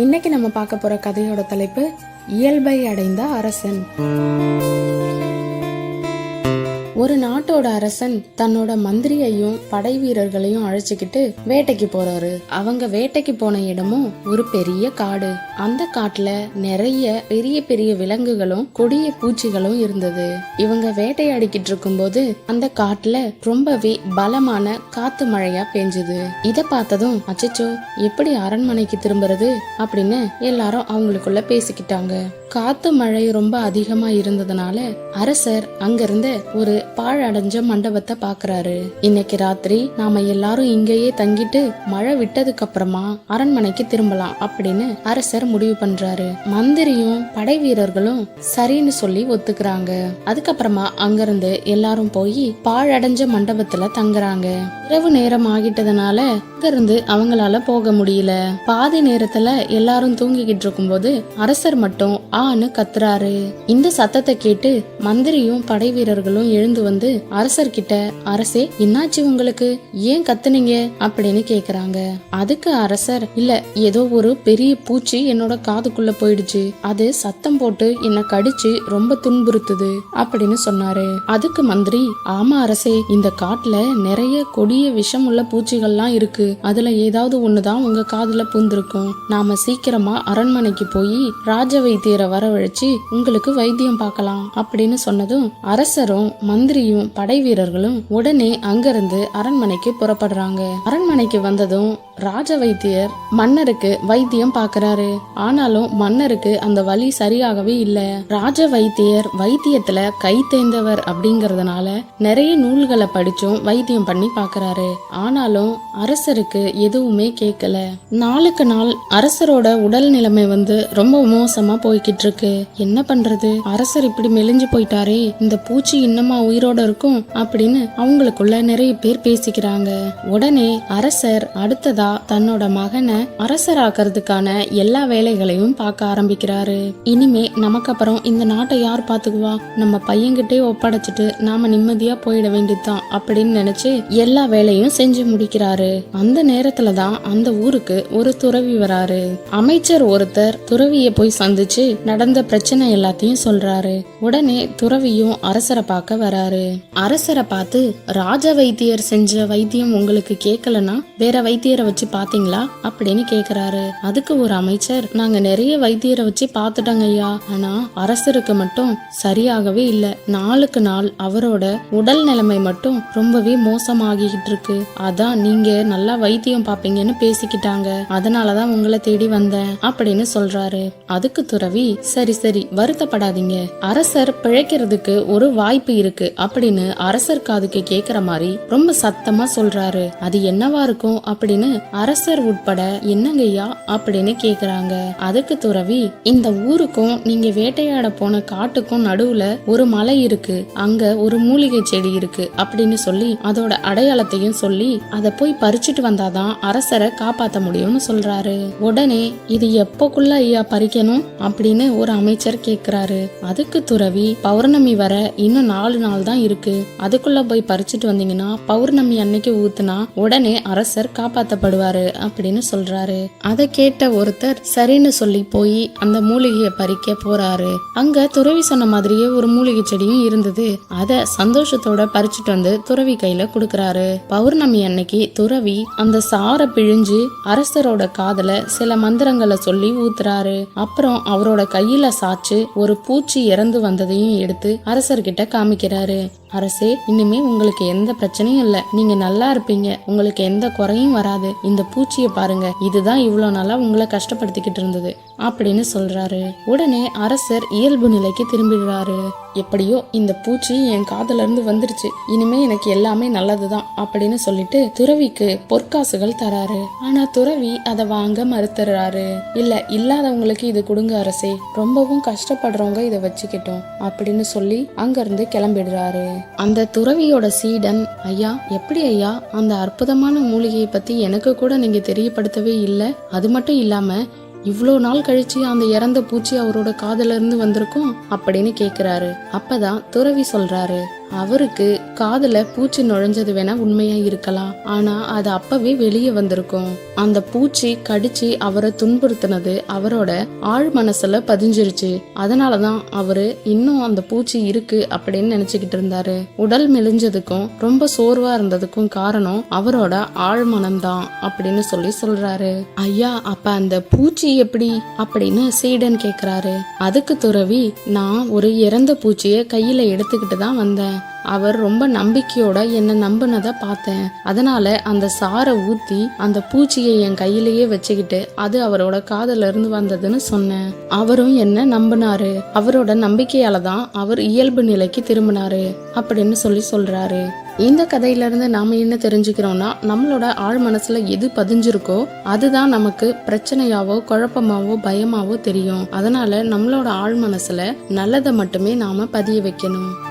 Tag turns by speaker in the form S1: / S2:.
S1: இன்னைக்கு நம்ம பார்க்க போற கதையோட தலைப்பு இயல்பை அடைந்த அரசன். ஒரு நாட்டோட அரசன் தன்னோட மந்திரியையும் படை வீரர்களையும் அழைச்சுக்கிட்டு வேட்டைக்கு போறாரு. அவங்க வேட்டைக்கு போன இடமும் ஒரு பெரிய காடு. அந்த காட்டுல நிறைய பெரிய பெரிய விலங்குகளும் கொடிய பூச்சிகளும் இருந்தது. இவங்க வேட்டையாடிக்கிட்டு இருக்கும்போது அந்த காட்டுல ரொம்பவே பலமான காத்து மழையா பெஞ்சுது. இத பார்த்ததும் அச்சச்சோ எப்படி அரண்மனைக்கு திரும்புறது அப்படின்னு எல்லாரும் அவங்களுக்குள்ள பேசிக்கிட்டாங்க. காத்து மழை ரொம்ப அதிகமா இருந்ததுனால அரசர் அங்கிருந்த ஒரு பாழடைஞ்ச மண்டபத்தை பாக்குறாரு. இன்னைக்கு ராத்திரி நாம எல்லாரும் இங்கேயே தங்கிட்டு மழை விட்டதுக்கு அப்புறமா அரண்மனைக்கு திரும்பலாம் அப்படின்னு அரசர் முடிவு பண்றாரு. மந்திரியும் படை வீரர்களும் சரின்னு சொல்லி ஒத்துக்கிறாங்க. அதுக்கப்புறமா அங்கிருந்து எல்லாரும் போய் பாழடைஞ்ச மண்டபத்துல தங்குறாங்க. இரவு நேரம் ஆகிட்டதுனால அங்கிருந்து அவங்களால போக முடியல. பாதி நேரத்துல எல்லாரும் தூங்கிக்கிட்டு இருக்கும்போது அரசர் மட்டும் ஆன்னு கத்துறாரு. இந்த சத்தத்தை கேட்டு மந்திரியும் படை வீரர்களும் எழுந்து வந்து அரசர்கிட்ட அரசே என்னாச்சு உங்களுக்கு? ஏன் கத்துனீங்க? அப்படின்னு கேக்குறாங்க. அதுக்கு அரசர் இல்ல ஏதோ ஒரு பெரிய பூச்சி என்னோட காதுக்குள்ள போயிடுச்சு. அது சத்தம் போட்டு என்ன கடிச்சு ரொம்ப துன்புறுத்துது அப்படின்னு சொன்னாரு. அதுக்கு மந்திரி ஆமா அரசே இந்த காட்டுல நிறைய கொடிய விஷம் உள்ள பூச்சிகள்லாம் இருக்கு. அதுல ஏதாவது ஒண்ணுதான் உங்க காதுல பூந்திருக்கும். நாம சீக்கிரமா அரண்மனைக்கு போய் ராஜ வைத்தியரை வரவழைச்சு உங்களுக்கு வைத்தியம் பார்க்கலாம் அப்படின்னு சொன்னதும் அரசரும் மந்திரியும் படை வீரர்களும் உடனே அங்கிருந்து அரண்மனைக்கு புறப்படுறாங்க. அரண்மனைக்கு வந்ததும் ராஜ வைத்தியர் மன்னருக்கு வைத்தியம் பார்க்கறாரு. ஆனாலும் மன்னருக்கு அந்த வலி சரியாகவே இல்ல. ராஜ வைத்தியர் வைத்தியத்துல கை தேர்ந்தவர் அப்படிங்கறதுனால நிறைய நூல்களை படிச்சும் வைத்தியம் பண்ணி பார்க்கறாரு. ஆனாலும் அரசருக்கு எதுவுமே கேட்கல நாளுக்கு நாள் அரசரோட உடல் நிலைமை வந்து ரொம்ப மோசமா போய்கிட்டு இருக்கு. என்ன பண்றது? அரசர் இப்படி மெலிஞ்சு போயிட்டாரே இந்த பூச்சி இன்னமா உயிரோட இருக்கும் அப்படின்னு அவங்களுக்குள்ள நிறைய பேர் பேசிக்கிறாங்க. உடனே அரசர் அடுத்ததா தன்னோட மகனை அரசராக்கிறதுக்கான எல்லா வேலைகளையும் பார்க்க ஆரம்பிக்கிறாரு. இனிமே நமக்கு அப்புறம் இந்த நாட்டை யார் பாத்துக்குவா நம்ம பையன்கிட்டே ஒப்படைச்சிட்டு நாம நிம்மதியா போயிட வேண்டியதுதான் அப்படின்னு நினைச்சு எல்லா வேலையும் செஞ்சு முடிக்கிறாரு. அந்த நேரத்துல தான் அந்த ஊருக்கு ஒரு துறவி வராரு. அமைச்சர் ஒருத்தர் துறவிய போய் சந்திச்சு நடந்த பிரச்சனை எல்லாத்தையும் சொல்றாரு. உடனே துறவியும் அரசரை பார்க்க வராரு. அரசரை பார்த்து ராஜ வைத்தியர் செஞ்ச வைத்தியம் உங்களுக்கு கேட்கலன்னா வேற வைத்தியரை வச்சு பாத்தீங்களா? அப்படின்னு கேக்குறாரு. அதுக்கு ஒரு அமைச்சர் நாங்க நிறைய வைத்தியரை வச்சு பாத்துட்டோங்க ஐயா. ஆனா அரசருக்கு மட்டும் சரியாகவே இல்ல. நாளுக்கு நாள் அவரோட உடல் நிலைமை மட்டும் ரொம்பவே மோசமாகிக்கிட்டு இருக்கு அதான் நீங்க நல்லா வைத்தியம் பாப்பீங்கன்னு பேசிக்கிட்டாங்க. அதனாலதான் உங்களை தேடி வந்தேன் அப்படின்னு சொல்றாரு. அதுக்கு துறவி சரி சரி வருத்தப்படாதீங்க. அரசர் பிழைக்கிறதுக்கு ஒரு வாய்ப்பு இருக்கு அப்படின்னு அரசர் காதுக்கு கேக்குற மாதிரி ரொம்ப சத்தமா சொல்றாரு. அது என்னவா இருக்கும்? அப்படின்னு அரசர் உட்பட என்னங்கய்யா அப்படின்னு கேக்குறாங்க. அதுக்கு துறவி இந்த ஊருக்கும் நீங்க வேட்டையாட போன காட்டுக்கும் நடுவுல ஒரு மலை இருக்கு. அங்க ஒரு மூலிகை செடி இருக்கு அப்படின்னு சொல்லி அதோட அடையாளத்தையும் சொல்லி அதை போய் பறிச்சுட்டு வந்தாதான் அரசரை காப்பாத்த முடியும்னு சொல்றாரு. உடனே இது எப்போக்குள்ள ஐயா பறிக்கணும் அப்படின்னு ஒரு அமைச்சர் கேக்குறாரு. அதுக்கு துறவி பௌர்ணமி வர இன்னும் நாலு நாள் தான் இருக்கு. அதுக்குள்ள போய் பறிச்சுட்டு வந்தீங்கன்னா பௌர்ணமி அன்னைக்கு ஊத்துனா உடனே அரசர் காப்பாத்தப்படுவாரு அப்படின்னு சொல்றாரு. அதை கேட்ட ஒருத்தர் சரின்னு சொல்லி போய் அந்த மூலிகையை பறிக்க போறாரு. அங்க துறவி சொன்ன மாதிரியே ஒரு மூலிகை செடியும் இருந்தது. அத சந்தோஷத்தோட பறிச்சுட்டு வந்து துறவி கையில கொடுக்கறாரு. பௌர்ணமி அன்னைக்கு துறவி அந்த சாரை பிழிஞ்சு அரசரோட காதல சில மந்திரங்களை சொல்லி ஊத்துறாரு. அப்புறம் அவரோட கையில சாச்சு ஒரு பூச்சி இறந்து வந்ததையும் எடுத்து அரசர்கிட்ட காமிக்கிறாரு. அரசே இனிமே உங்களுக்கு எந்த பிரச்சனையும் இல்ல. நீங்க நல்லா இருப்பீங்க. உங்களுக்கு எந்த குறையும் வராது. இந்த பூச்சியை பாருங்க. இதுதான் இவ்வளவு நாளா உங்களை கஷ்டப்படுத்திக்கிட்டு இருந்தது. அப்படின்னு சொல்றாரு. உடனே அரசர் இயல்பு நிலைக்கு திரும்பிடுறாரு. எப்படியோ இந்த பூச்சி என் காதுல இருந்து வந்துருச்சு. இனிமே எனக்கு எல்லாமே நல்லதுதான் அப்படின்னு சொல்லிட்டு துறவிக்கு பொற்காசுகள் தராரு. ஆனா துறவி அதை வாங்க மறுத்துறாரு. இல்ல இல்லாதவங்களுக்கு இது கொடுங்க அரசே ரொம்பவும் கஷ்டப்படுறவங்க இதை வச்சுக்கிட்டோம் அப்படின்னு சொல்லி அங்கிருந்து கிளம்பிடுறாரு. அந்த துறவியோட சீடன் ஐயா எப்படி ஐயா அந்த அற்புதமான மூலிகையை பத்தி எனக்கு கூட நீங்க தெரியப்படுத்தவே இல்லை? அது மட்டும் இல்லாம இவ்வளோ நாள் கழிச்சு அந்த இறந்த பூச்சி அவரோட காதலிருந்து வந்திருக்கும் அப்படின்னு கேட்குறாரு அப்பதான் துறவி சொல்றாரு அவருக்கு காதுல பூச்சி நுழைஞ்சது வேணா உண்மையா இருக்கலாம். ஆனா அது அப்பவே வெளியே வந்திருக்கும். அந்த பூச்சி கடிச்சு அவரை துன்புறுத்தினது அவரோட ஆழ் மனசுல பதிஞ்சிருச்சு. அதனாலதான் அவரு இன்னும் அந்த பூச்சி இருக்கு அப்படின்னு நினைச்சுக்கிட்டு இருந்தாரு. உடல் மெலிஞ்சதுக்கும் ரொம்ப சோர்வா இருந்ததுக்கும் காரணம் அவரோட ஆழ் மனம்தான் அப்படின்னு சொல்லி சொல்றாரு. ஐயா அப்ப அந்த பூச்சி எப்படி அப்படின்னு சீடன் கேக்குறாரு. அதுக்கு துறவி நான் ஒரு இறந்த பூச்சிய கையில எடுத்துக்கிட்டு தான் வந்தேன். அவர் ரொம்ப நம்பிக்கையோட என்ன நம்பினதை பார்த்தேன். அதனால அந்த சாரை ஊத்தி அந்த பூச்சியை என் கையிலேயே வச்சுக்கிட்டு அது அவரோட காதல இருந்து வந்ததுன்னு சொன்னேன். அவரும் என்ன நம்பினாரு. அவரோட நம்பிக்கையால தான் அவர் இயல்பு நிலைக்கு திரும்பினாரு அப்படின்னு சொல்லி சொல்றாரு. இந்த கதையில இருந்து நாம என்ன தெரிஞ்சுக்கிறோம்னா நம்மளோட ஆழ் மனசுல எது பதிஞ்சிருக்கோ அதுதான் நமக்கு பிரச்சனையாவோ குழப்பமாவோ பயமாவோ தெரியும். அதனால நம்மளோட ஆழ் மனசுல நல்லதை மட்டுமே நாம பதிய வைக்கணும்.